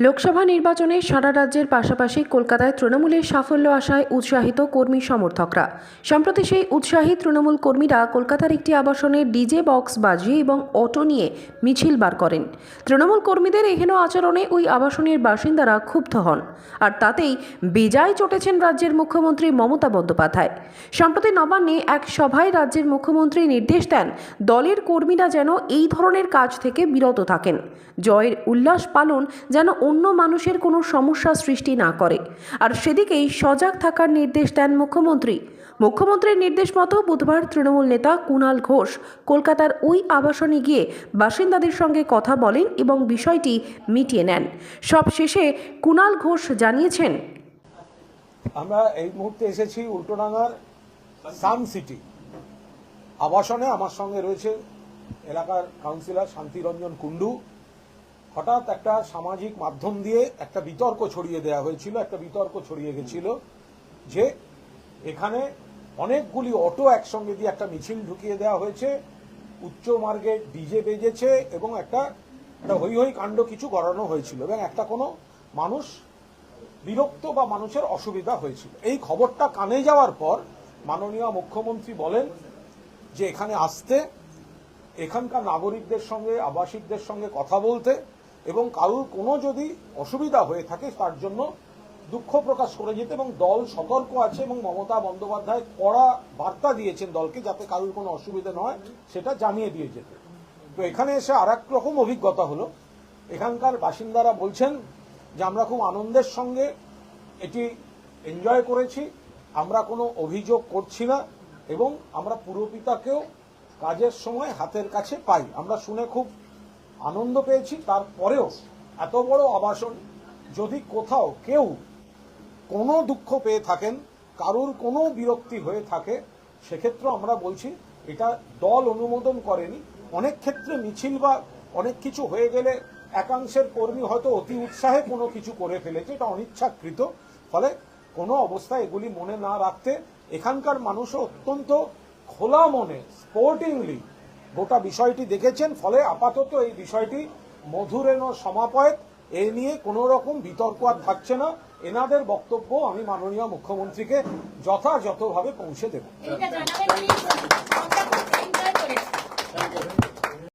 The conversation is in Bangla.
লোকসভা নির্বাচনে সারা রাজ্যের পাশাপাশি কলকাতায় তৃণমূলের সাফল্য আশায় উৎসাহিত কর্মী সমর্থকরা। সম্প্রতি সেই উৎসাহী তৃণমূল কর্মীরা কলকাতার একটি আবাসনে ডিজে বক্স বাজিয়ে এবং অটো নিয়ে মিছিল বার করেন। তৃণমূল কর্মীদের এহেন আচরণে ওই আবাসনের বাসিন্দারা ক্ষুব্ধ হন। আর তাতেই বেজায় চটেছেন রাজ্যের মুখ্যমন্ত্রী মমতা বন্দ্যোপাধ্যায়। সম্প্রতি নবান্নে এক সভায় রাজ্যের মুখ্যমন্ত্রী নির্দেশ দেন, দলের কর্মীরা যেন এই ধরনের কাজ থেকে বিরত থাকেন। জয়ের উল্লাস পালন যেন অন্য মানুষের কোনো সমস্যা সৃষ্টি না করে। আর সেদিকেই সজাগ থাকার নির্দেশ দেন মুখ্যমন্ত্রী। মুখ্যমন্ত্রীর নির্দেশ মতো বুধবার তৃণমূল নেতা কুণাল ঘোষ কলকাতার ওই আবাসনে গিয়ে বাসিন্দাদের সঙ্গে কথা বলেন এবং বিষয়টি মিটিয়ে নেন। সব শেষে কুণাল ঘোষ জানিয়েছেন, আমরা এই মুহূর্তে এসেছি উল্টোডাঙ্গার সান সিটি। আবাসনে আমার সঙ্গে রয়েছে এলাকার কাউন্সিলর শান্তিরঞ্জন কুণ্ডু। হঠাৎ একটা সামাজিক মাধ্যম দিয়ে একটা বিতর্ক ছড়িয়ে দেওয়া হয়েছিল, একটা বিতর্ক ছড়িয়ে গেছিল যে এখানে অনেকগুলি অটো একসঙ্গে দিয়ে একটা মিছিল ঢুকিয়ে দেওয়া হয়েছে, উচ্চ মার্গে ডিজে বেজেছে এবং একটা একটা হই হই কাণ্ড কিছু গড়ানো হয়েছিল এবং একটা কোনো মানুষ বিরক্ত বা মানুষের অসুবিধা হয়েছিল। এই খবরটা কানে যাওয়ার পর মাননীয় মুখ্যমন্ত্রী বলেন যে এখানে আসতে, এখানকার নাগরিকদের সঙ্গে, আবাসিকদের সঙ্গে কথা বলতে এবং কারুর কোনো যদি অসুবিধা হয়ে থাকে, তার জন্য দুঃখ প্রকাশ করে যেতে এবং দল সতর্ক আছে এবং মমতা বন্দ্যোপাধ্যায় কড়া বার্তা দিয়েছেন দলকে যাতে কারুর কোনো অসুবিধা না হয়, সেটা জানিয়ে দিয়ে যেতে। তো এখানে এসে আর রকম অভিজ্ঞতা হলো। এখানকার বাসিন্দারা বলছেন যে, আমরা খুব আনন্দের সঙ্গে এটি এনজয় করেছি, আমরা কোনো অভিযোগ করছি না এবং আমরা পুরোপিতাকেও কাজের সময় হাতের কাছে পাই। আমরা শুনে খুব আনন্দ পেয়েছি, তারপরেও এত বড় আবাসন যদি কোথাও কেউ কোনো দুঃখ পেয়ে থাকেন, কারুর কোনো বিরক্তি হয়ে থাকে সেক্ষেত্রে আমরা বলছি এটা দল অনুমোদন করেনি। অনেক ক্ষেত্রে মিছিল বা অনেক কিছু হয়ে গেলে একাংশের কর্মী হয়তো অতি উৎসাহে কোনো কিছু করে ফেলেছে, এটা অনিচ্ছাকৃত। ফলে কোনো অবস্থায় এগুলি মনে না রাখতে এখানকার মানুষও অত্যন্ত খোলা মনে, স্পোর্টিংলি গোটা বিষয়টি দেখেছেন, ফলে আপাতত এই বিষয়টি মধুরেন সমাপয়েত। এ নিয়ে কোনো রকম বিতর্ক আর থাকছে না। এনাদের বক্তব্য আমি মাননীয় মুখ্যমন্ত্রীকে যথাযথভাবে পৌঁছে দেব।